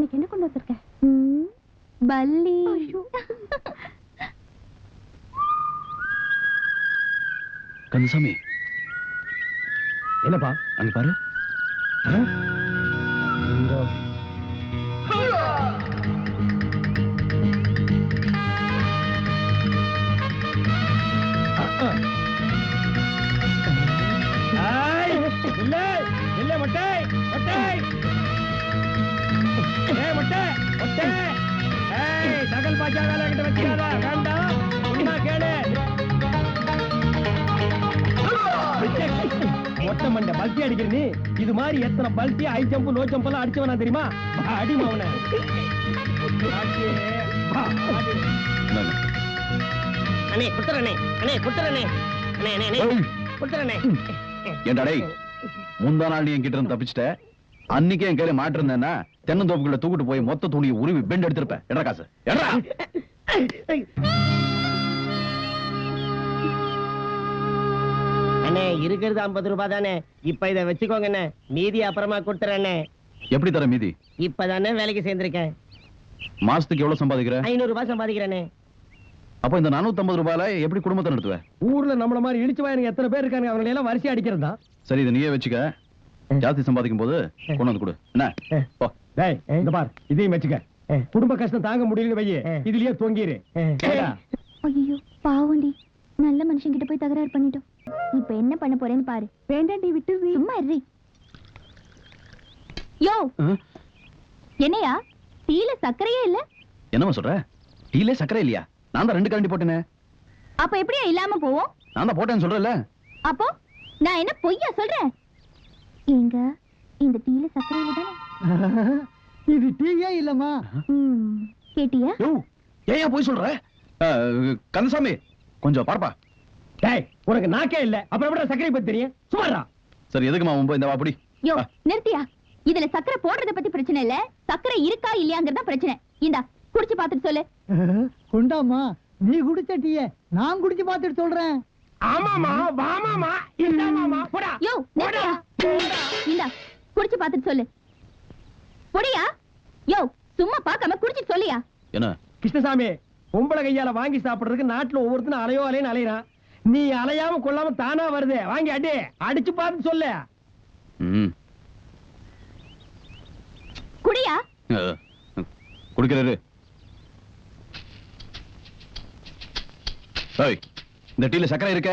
இன்னைக்கு என்ன கொண்டு வந்திருக்க ம், பல்லி கந்தசாமி என்னப்பா அங்க பாரு இல்ல இல்ல மொட்டை மொட்டை ஏய் மொட்டை மொட்டை. ஏய் தகல் பாஜா வேலை கிட்ட வச்சுக்காத வேண்டாம். உண்மை கேளு. மொட்டை மண்டை பல்ட்டி அடிக்கிற நீ இது மாதிரி எத்தனை பல்ட்டி ஹை ஜம்ப் லோ ஜம்ப் எல்லாம் அடிச்சவனா தெரியுமா? அடி மாவன. அண்ணே குடுத்துறனே அண்ணே குடுத்துறனே அண்ணே அண்ணே குடுத்துறனே ஏன்டா டேய் முந்தா நாள் நீ என்கிட்ட இருந்து தப்பிச்சிட்ட? அன்னைக்கே என் கையில மாட்டிருந்தேன்னா தென்னந்தோப்புக்குள்ள தூக்கிட்டு போய் மொத்த துணியை உருவி பெண்ட் எடுத்திருப்பேன். எடா காசு? எடா அண்ணே இருக்கிறது ஐம்பது ரூபாய் தானே இப்ப இதை வச்சுக்கோங்க அண்ணே. மீதி அப்புறமா கொடுத்துறேண்ணே எப்படி தர மீதி? இப்பதானே வேலைக்கு சேர்ந்திருக்கேன். மாசத்துக்கு எவ்வளவு சம்பாதிக்கிற? ஐநூறு ரூபாய் சம்பாதிக்கிறேனே அப்ப இந்த 450 ரூபாயில எப்படி குடும்பத்தை நடத்துவ? ஊர்ல நம்மள மாதிரி இழிச்சு வாயனுங்க எத்தனை பேர் இருக்காங்க அவங்களை எல்லாம் வரிசை அடிக்கிறது சரி இதை நீயே வச்சுக்க. ஜாஸ்தி சம்பாதிக்கும் போது கொண்டு வந்து கொடு. என்ன? பார். இதையும் வச்சுக்க குடும்ப கஷ்டம் தாங்க முடியல வையே. இதுலயே தொங்கிரு. ஏடா, ஐயோ பாவண்டி நல்ல மனுஷன் கிட்ட போய் தகராறு பண்ணிட்டோம். இப்ப என்ன பண்ண போறேன்னு பாரு. வேண்டாண்டி விட்டு சும்மா இருடி யோ. ஆ? என்னையா? டீல சர்க்கரையே இல்ல? என்னம்மா சொல்ற? டீலே சக்கரை இல்லையா? நான் தான் ரெண்டு கரண்டி போட்டேனே. அப்ப எப்படியா இல்லாம போவோம்? நான் தான் போட்டேன்னு சொல்றேன்ல. அப்போ நான் என்ன பொய்யா சொல்றேன்? எங்க இந்த டீல சர்க்கரை இல்ல தானே? இது டீயே இல்லம்மா. கேட்டியா? ஏன் போய் சொல்ற? அஹ், கந்தசாமி கொஞ்சம் பார்ப்பா. டேய் உனக்கு நாக்கே இல்ல. அப்புறம் எப்படி சக்கரை பத்தி தெரியும்? சுமாரா சரி எதுக்குமா மும்பை இந்த வாப்படி யோ நிறுத்தியா? இதுல சர்க்கரை போடுறத பத்தி பிரச்சனை இல்ல. சர்க்கரை இருக்கா இல்லையாங்கிறதா பிரச்சனை. இந்தா குடிச்சு பார்த்துட்டு சொல்லு. கொண்டாமா நீ குடிச்ச டீய நான் குடிச்சு பார்த்துட்டு சொல்றேன். ஆமாமா வாமாமா இல்லாமாமா போடா. யோ நிறுத்தியா? இந்தா குடிச்சு பார்த்துட்டு சொல்லு. புடியா? யோ சும்மா பார்க்காம குடிச்சிட்டு சொல்லியா? என்ன? கிருஷ்ணசாமி பொம்பளை கையால வாங்கி சாப்பிடுறதுக்கு நாட்டுல ஒவ்வொருத்தனும் அலையோ அலைன்னு அலையறான். நீ அலையாம கொள்ளாம தானா வருது? வாங்கி அடி அடிச்சு பார்த்து சொல்லு. ம். குடியா? குடிக்கிறாரு இந்த டீல சக்கரை இருக்க?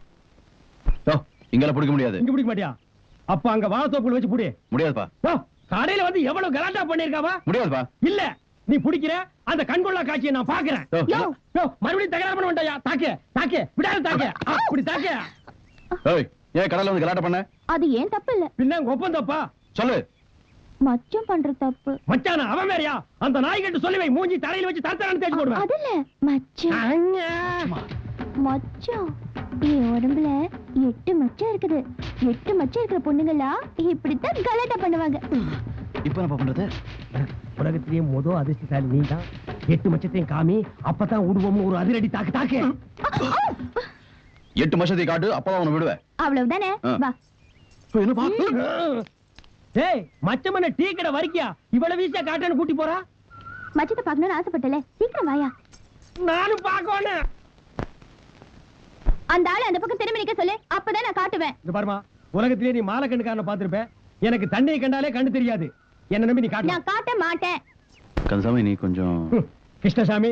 இங்கெல்லாம் பிடிக்க முடியாது. இங்க பிடிக்க மாட்டியா? அப்ப அங்க வாழத்தோப்புல வச்சு புடி. முடியாதுப்பா. கடையில வந்து எவ்வளவு கலாட்டா பண்ணிருக்காவா முடியாதுப்பா. இல்ல நீ பிடிக்கிற அந்த கண்கொள்ளா காட்சியை நான் பாக்குறேன். யோ, யோ, யோ, மறுபடியும் தகராறு பண்ண வேண்டாயா? தாக்கு தாக்கு விடாத தாக்கு. அப்படி தாக்கு. ஏய் ஏன் கடல்ல வந்து கலாட்டம் பண்ண? அது ஏன் தப்பு இல்ல பின்ன ஒப்பம் தப்பா? சொல்லு. மச்சம் பண்ற தப்பு. மச்சான அவன் வேறயா? அந்த நாய் கட்டு சொல்லி வை மூஞ்சி தலையில வச்சு தரத்தரான்னு தேடி போடுவேன். அது இல்ல அங்க. மச்சம் என் உடம்புல எட்டு மச்சம் இருக்குது. எட்டு மச்சம் இருக்கிற பொண்ணுங்களா இப்படித்தான் கலாட்டா பண்ணுவாங்க. இப்ப என்ன பண்றது? உலகத்திலேயே மொத அதிர்ஷ்டசாலி நீ தான் எட்டு மச்சத்தையும் காமி அப்பதான் விடுவோம் ஒரு அதிரடி தாக்கு தாக்கு. எட்டு மசத்தை காட்டு அப்பதான் உன்னை விடுவேன். அவ்வளவுதானே. வா. டேய் மச்சமன டீ கடை வரைக்கியா இவ்வளவு வீசா காட்டன்னு கூட்டி போறா? மச்சத்தை பார்க்கணும்னு ஆசைப்பட்டல. சீக்கிரம் வாயா. நானும் பாக்கணும் அந்த ஆளு அந்த பக்கம் திரும்பி நிக்க சொல்லு. அப்பதான் நான் காட்டுவேன். இந்த பாருமா உலகத்திலே நீ மாலை கண்ணுக்காரன பாத்திருப்ப எனக்கு தண்ணியை கண்டாலே கண்ணு தெரியாது. என்ன நம்பி நீ காட்டலாம் நான் காட்ட மாட்டேன். கந்தசாமி நீ கொஞ்சம் கிருஷ்ணசாமி.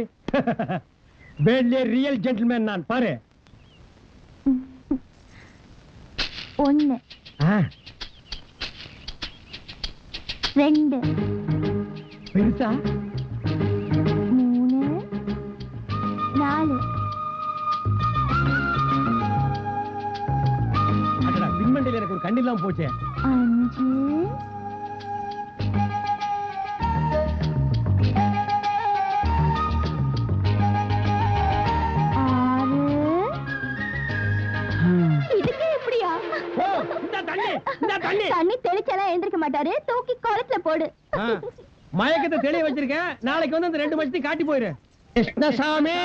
வேட்லே ரியல் ஜென்டில்மேன் நான் பாரு. ஒண்ணு. ஆ, ரெண்டு. பெருசா? மூணு. நாலு. அடடா பின்மண்டையில எனக்கு ஒரு கண்ணு இல்லாம போச்சே. அஞ்சு. ஆறு. இதுக்கு எப்படியா? ஓ இந்த தண்ணி இந்த தண்ணி. தண்ணி தெளிச்சாலாம் எழுந்திருக்க மாட்டாரு. தூக்கி குளத்துல போடு. மயக்கத்தை தெளிய வச்சிருக்கேன். நாளைக்கு வந்து அந்த ரெண்டு மச்சத்தையும் காட்டி போயிரு. கிருஷ்ணசாமி!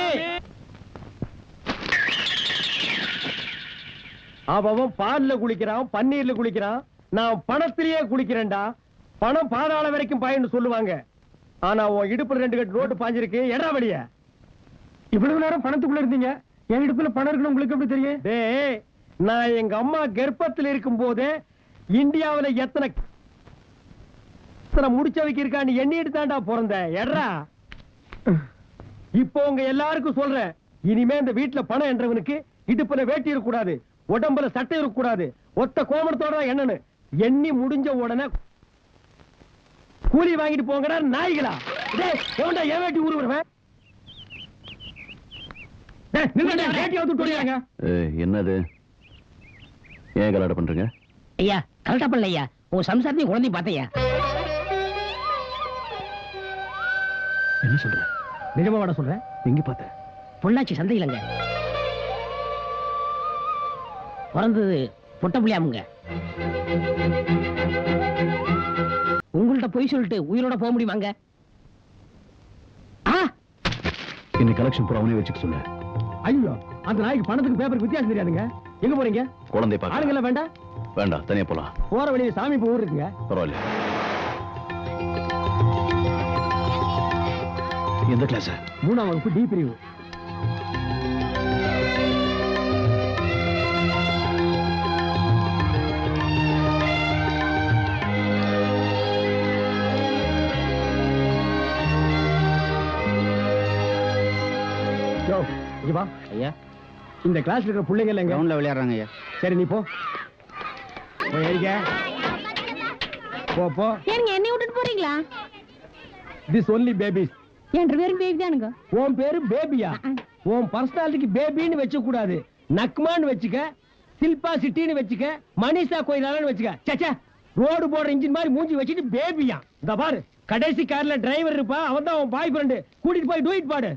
அவன் பால்ல குளிக்கிறான் பன்னீர்ல குளிக்கிறான். நான் பணத்திலேயே குளிக்கிறேன்டா. பணம் பாதாள வரைக்கும் பாயின்னு சொல்லுவாங்க. ஆனா உன் இடுப்புல ரெண்டு கட்டு ரோட்டு பாஞ்சிருக்கு. எடா வழிய? இவ்வளவு நேரம் பணத்துக்குள்ள இருந்தீங்க. என் இடுப்புல பணம் இருக்குன்னு உங்களுக்கு எப்படி தெரியும்? டே நான் எங்க அம்மா கர்ப்பத்தில் இருக்கும் போதே இந்தியாவில எத்தனை எத்தனை முடிச்சவைக்கு இருக்கான்னு எண்ணிட்டு தான்டா பிறந்த. எடா இப்போ உங்க எல்லாருக்கும் சொல்றேன். இனிமே இந்த வீட்டுல பணம் என்றவனுக்கு இடுப்புல வேட்டி இருக்க கூடாது உடம்புல சட்டை இருக்க கூடாது ஒத்த கோமணத்தோட எண்ணனு. எண்ணி முடிஞ்ச உடனே கூலி வாங்கிட்டு போங்கடா நாய்களா. டேய் எவன்டா என் வேட்டி ஊருவன் டேய் நில்லுடா வேட்டி வந்து தொடியாங்க ஏய், என்னது? ஏன் கலாட்டம் பண்றீங்க? ஐயா கரெக்டா பண்ணல ஐயா. உன் சம்சாரத்தையும் குழந்தையும் பார்த்தையா? என்ன சொல்ற? நிஜமா வாட சொல்றேன் எங்க பார்த்த பொள்ளாச்சி சந்தையிலங்க. பிறந்தது பொட்ட புள்ளியாமுங்க. உங்கள்ட்ட பொய் சொல்லிட்டு உயிரோட போக முடியுமாங்க? ஆ? இன்னைக்கு கலெக்ஷன் பூரா அவனே வச்சுக்க சொல்ல ஐயோ அந்த நாய்க்கு பணத்துக்கு பேப்பருக்கு வித்தியாசம் தெரியாதுங்க. எங்க போறீங்க? குழந்தை பார்க்க. ஆளுங்கள வேண்டாம் வேண்டாம் தனியா போலாம். போற வழியில சாமி இப்போ ஊர் இருக்குங்க பரவாயில்ல எந்த கிளாஸ் மூணாம் வகுப்பு டி பிரிவு. இங்க வா. ஐயா. இந்த கிளாஸ்ல இருக்கிற பிள்ளைங்க இல்லைங்க கிரவுண்ட்ல விளையாடுறாங்க ஐயா. சரி நீ போ. போய் எழுதிக்க போ போ. ஏனுங்க என்னை விட்டுட்டு போறீங்களா? திஸ் ஒன்லி பேபிஸ் என்ற பேரும் பேபி தானுங்க. உன் பேரு பேபியா உன் பர்சனாலிட்டிக்கு பேபின்னு வச்சுக்க கூடாது நக்மான்னு வச்சுக்க சில்பா சிட்டின்னு வச்சுக்க மனிஷா கோயிலாலன்னு வச்சுக்க. சச்சா ரோடு போடுற இன்ஜின் மாதிரி மூஞ்சி வச்சுட்டு பேபியா இந்த பாரு. கடைசி கார்ல டிரைவர் இருப்பா அவன் தான் அவன் பாய் ஃப்ரெண்டு கூட்டிட்டு போய் டூயிட் பாடு.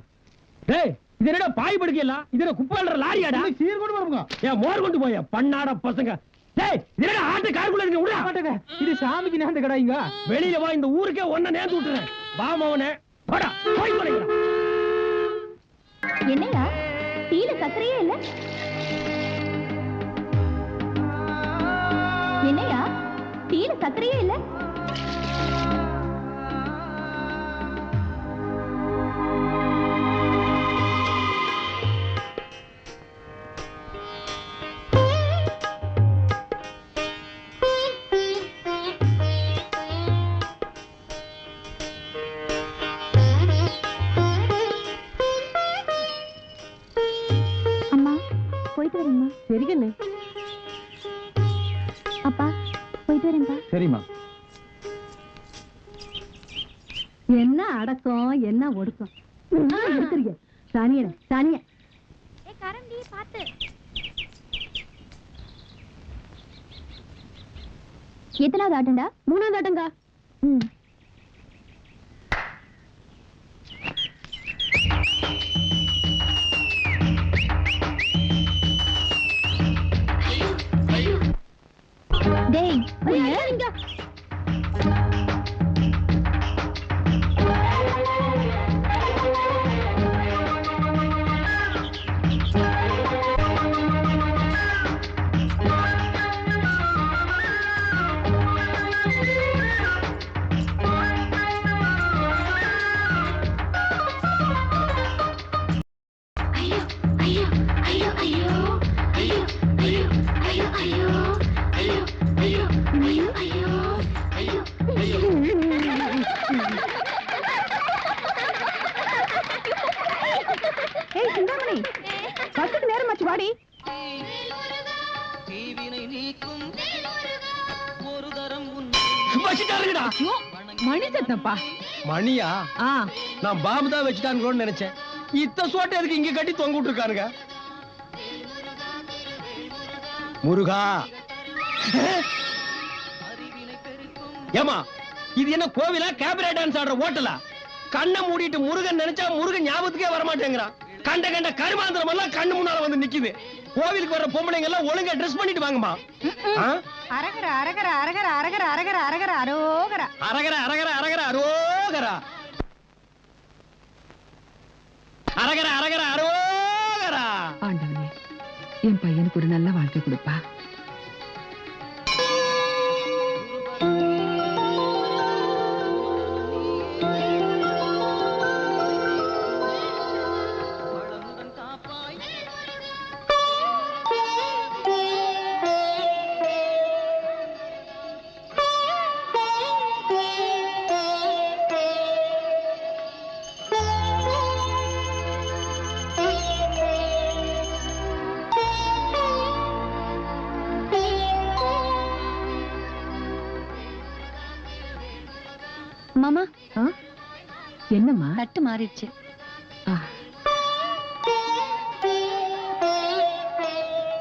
டேய் இது என்னடா பாய் படுக்கையெல்லாம் இது என்ன குப்பாடுற லாரியாடா சீர் கொண்டு வருங்க ஏன் மோர் கொண்டு போய? பண்ணாட பசங்க. டேய் இது ஆட்டு காருக்குள்ள இருக்கு விடுடா. இது சாமிக்கு நேர்ந்த கடாய்ங்க வெளியில வா இந்த ஊருக்கே ஒன்ன நேர்ந்து விட்டுறேன். வா மவனே. போடா போய் டீல சர்க்கரையே இல்ல? என்னையா டீல சர்க்கரையே இல்ல? பாத்து எத்தனாவது ஆட்டம்டா? மூணாவது ஆட்டம்டா மணி சத்தப்பா மணியா? ஆ. நான் பாம்பு தான் நினைச்சேன். இத்த சோட்டை எதுக்கு இங்க கட்டி தொங்க விட்டுருக்காருங்க முருகா. ஏமா இது என்ன கோவிலா? கேபரே டான்ஸ் ஆடுற ஹோட்டலா? கண்ணை மூடிட்டு முருகன் நினைச்சா முருகன் ஞாபகத்துக்கே வர மாட்டேங்கிறான் கண்ட கண்ட கருமாந்திரம் எல்லாம் கண்ணு முன்னால வந்து நிக்குது. கோவிலுக்கு வர பொம்பளைங்க எல்லாம் ஒழுங்கா ட்ரெஸ் பண்ணிட்டு வாங்கம்மா? அரகர அரகர அரகர அரகர அரகர அரகர அரோகர. அரகர அரகர அரகர அரோகரா. அரகர அரகர அரோகரா. ஆண்டவனே என் பையனுக்கு ஒரு நல்ல வாழ்க்கை கொடுப்பா. மாமா. என்னம்மா? தட்டு மாறிடுச்சு.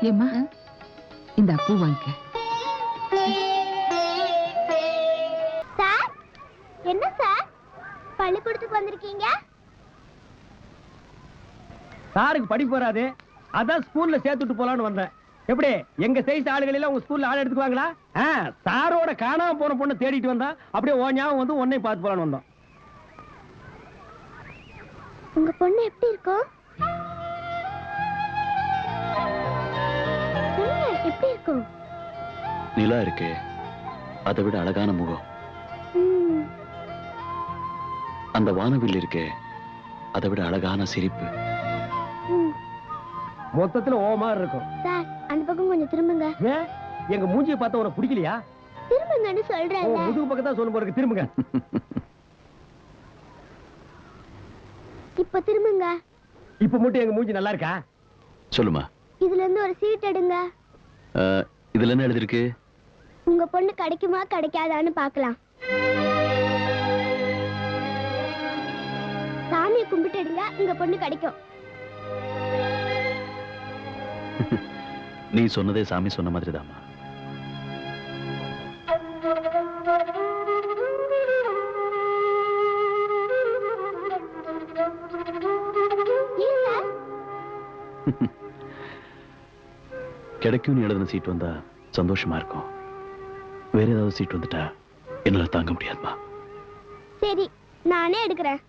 ஏம்மா இந்த பூ வாங்கிக்க சார் என்ன சார்? பள்ளிக்கூடத்துக்கு வந்திருக்கீங்க? சாருக்கு படிப்பு வராது. அதான் ஸ்கூல்ல சேர்த்துட்டு போலான்னு வந்தேன். எப்படி? எங்க சைஸ் ஆளுகள் எல்லாம் உங்க ஸ்கூல்ல ஆள் எடுத்துக்குவாங்களா? சாரோட காணாம போன பொண்ணை தேடிட்டு வந்தா அப்படியே ஓ ஞாபகம் வந்து உன்னை பார்த்து போலான்னு வந்தோம். உங்க பொண்ணு எப்படி இருக்கும் எப்படி இருக்கும் நிலா இருக்கே. அதை விட அழகான முகம். அந்த வானவில் இருக்கே. அதை விட அழகான சிரிப்பு. மொத்தத்துல ஓ மாதிரி இருக்கும். சார் அந்த பக்கம் கொஞ்சம் திரும்புங்க. ஏன்? எங்க மூஞ்சியை பார்த்தா உனக்கு பிடிக்கலையா? திரும்புங்கன்னு ஓ, சொல்றேன்ல முதுகு பக்கத்தா சொல்லும் போறதுக்கு திரும்புங்க. இப்ப திரும்புங்க. இப்ப மட்டும் எங்க மூஞ்சி நல்லா இருக்கா? சொல்லுமா. இதுல இருந்து ஒரு சீட் எடுங்க. இதுல என்ன எழுதிருக்கு? உங்க பொண்ணு கிடைக்குமா கிடைக்காதான்னு பார்க்கலாம். சாமியை கும்பிட்டு எடுங்க உங்க பொண்ணு கிடைக்கும். நீ சொன்னதே சாமி சொன்ன மாதிரி தாமா கிடைக்கும்னு எழுதின சீட் வந்தா சந்தோஷமா இருக்கும். வேற ஏதாவது சீட் வந்துட்டா என்னால தாங்க முடியாதுமா சரி நானே எடுக்கிறேன்.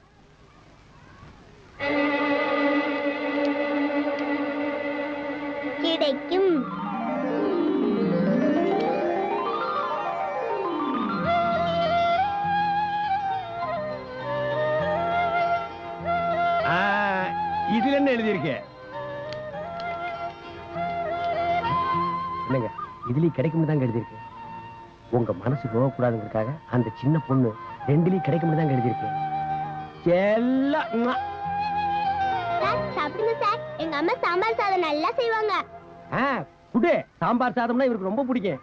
இதுலயும் கிடைக்கும் தான் எழுதியிருக்கு. உங்க மனசு போகக்கூடாதுங்கிறதுக்காக அந்த சின்ன பொண்ணு ரெண்டுலயும் கிடைக்கும் தான் எழுதியிருக்கு. எல்லாம் உம்மா. சார் சாப்பிடுங்க சார். எங்க அம்மா சாம்பார் சாதம் நல்லா செய்வாங்க. குடு. சாம்பார் சாதம்னா இவருக்கு ரொம்ப பிடிக்கும்.